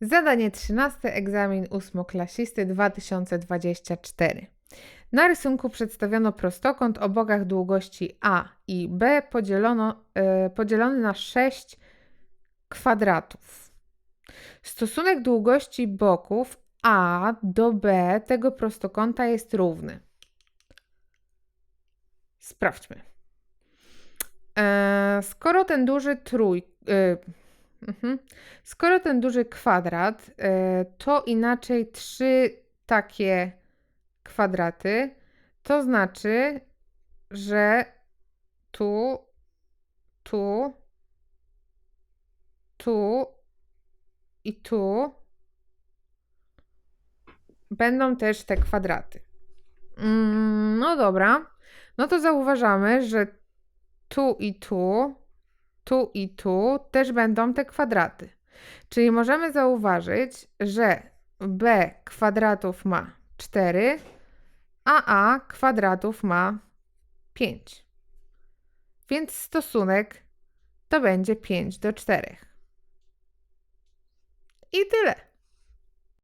Zadanie 13, egzamin ósmoklasisty 2024. Na rysunku przedstawiono prostokąt o bokach długości A i B podzielono, e, podzielony na 6 kwadratów. Stosunek długości boków A do B tego prostokąta jest równy. Sprawdźmy. E, skoro ten duży trój. e, mhm. Skoro ten duży kwadrat e, to inaczej trzy takie kwadraty, to znaczy, że tu, tu, tu i tu będą też te kwadraty. Mm, no dobra. No to zauważamy, że tu i tu, tu i tu też będą te kwadraty. Czyli możemy zauważyć, że b kwadratów ma 4, a a kwadratów ma 5. Więc stosunek to będzie 5 do 4. I tyle.